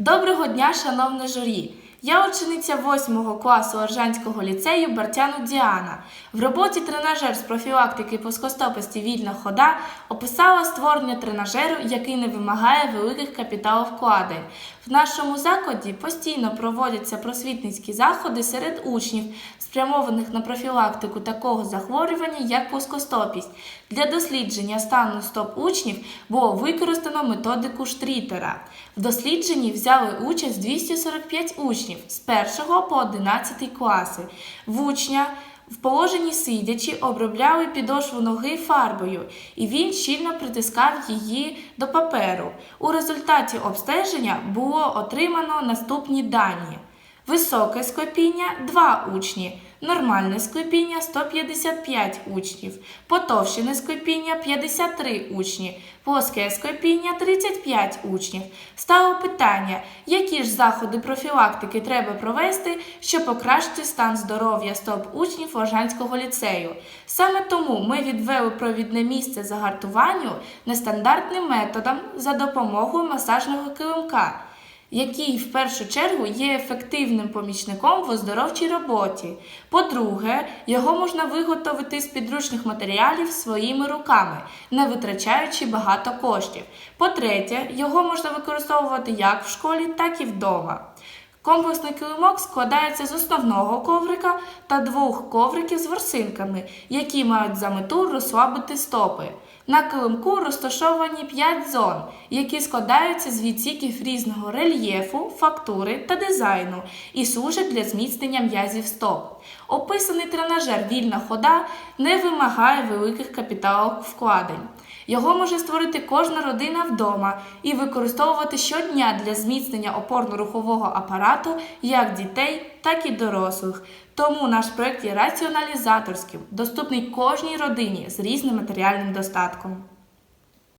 Доброго дня, шановне журі! Я учениця 8 класу Оржанського ліцею Бартяну Діана. В роботі тренажер з профілактики плоскостопості вільна хода описала створення тренажеру, який не вимагає великих капіталовкладень. В нашому закладі постійно проводяться просвітницькі заходи серед учнів, спрямованих на профілактику такого захворювання, як плоскостопість. Для дослідження стану стоп учнів було використано методику Штрітера. В дослідженні взяли участь 245 учнів з 1 по 11 класи. В учня в положенні сидячи обробляли підошву ноги фарбою, і він щільно притискав її до паперу. У результаті обстеження було отримано наступні дані. Високе склепіння 2 учні, нормальне склепіння 155 учнів, потовщене склепіння 53 учні, плоске склепіння 35 учнів. Стало питання, які ж заходи профілактики треба провести, щоб покращити стан здоров'я стоп учнів Ложанського ліцею. Саме тому ми відвели провідне місце загартуванню нестандартним методом за допомогою масажного килимка який в першу чергу є ефективним помічником в оздоровчій роботі. По-друге, його можна виготовити з підручних матеріалів своїми руками, не витрачаючи багато коштів. По-третє, його можна використовувати як в школі, так і вдома. Комплексний килимок складається з основного коврика та двох ковриків з ворсинками, які мають за мету розслабити стопи. На килимку розташовані 5 зон, які складаються з відсіків різного рельєфу, фактури та дизайну і служать для зміцнення м'язів стоп. Описаний тренажер вільна хода не вимагає великих капіталових вкладень. Його може створити кожна родина вдома і використовувати щодня для зміцнення опорно-рухового апарату як дітей, так і дорослих. Тому наш проект є раціоналізаторським, доступний кожній родині з різним матеріальним достатком.